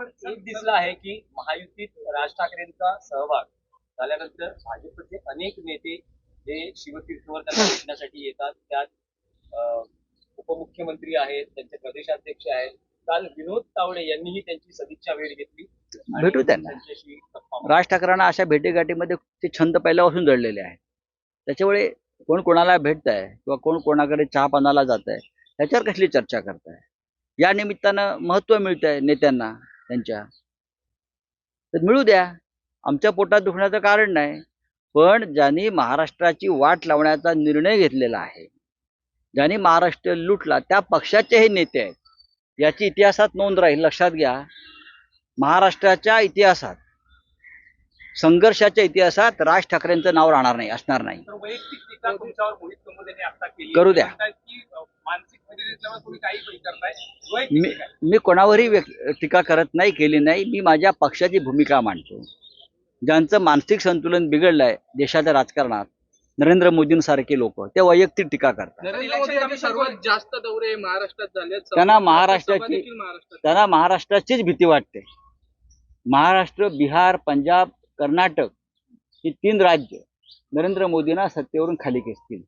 पण एक दिसलं आहे की महायुतीत राज ठाकरेंचा सहभाग झाल्यानंतर भाजपचे अनेक नेते जे शिवतीर्थवर त्यांना भेटण्यासाठी येतात. त्यात उपमुख्यमंत्री आहेत त्यांचे प्रदेशाध्यक्ष आहेत. काल विनोद तावडे यांनीही त्यांची सदिच्छा भेट घेतली. भेटू त्यांना. राज ठाकरेंना अशा भेटीगाठीमध्ये ते छंद पहिल्यापासून जडलेले आहे त्याच्यामुळे कोण कोणाला भेटत आहे किंवा कोण कोणाकडे चहा पानाला जात आहे ह्याच्यावर कसली चर्चा करताय? या निमित्तानं महत्त्व मिळत आहे नेत्यांना. त्यांच्या. तर मिळू द्या. आमच्या पोटात दुखण्याचं कारण नाही पण ज्यांनी महाराष्ट्राची वाट लावण्याचा निर्णय घेतलेला आहे ज्यांनी महाराष्ट्र लुटला त्या पक्षाचे हे नेते आहेत. याची इतिहासात नोंद राहील लक्षात घ्या. महाराष्ट्राच्या इतिहासात संघर्षाच्या इतिहासात राज ठाकरेंचं नाव राहणार नाही असणार नाही. करू द्या. मी आहे. मी कोणावरही टीका करत नाही केली नाही. मी माझ्या पक्षाची भूमिका मांडतो. ज्यांचं मानसिक संतुलन बिघडलंय देशाच्या राजकारणात नरेंद्र मोदींसारखे लोक ते वैयक्तिक टीका करतात. नरेंद्र मोदी यांचे सर्वात जास्त दौरे महाराष्ट्रात झाले. त्यांना महाराष्ट्राची- त्यांना महाराष्ट्राचीच भीती वाटते. महाराष्ट्र बिहार पंजाब कर्नाटक ही तीन राज्य नरेंद्र मोदींना सत्तेवरून खाली खेचतील.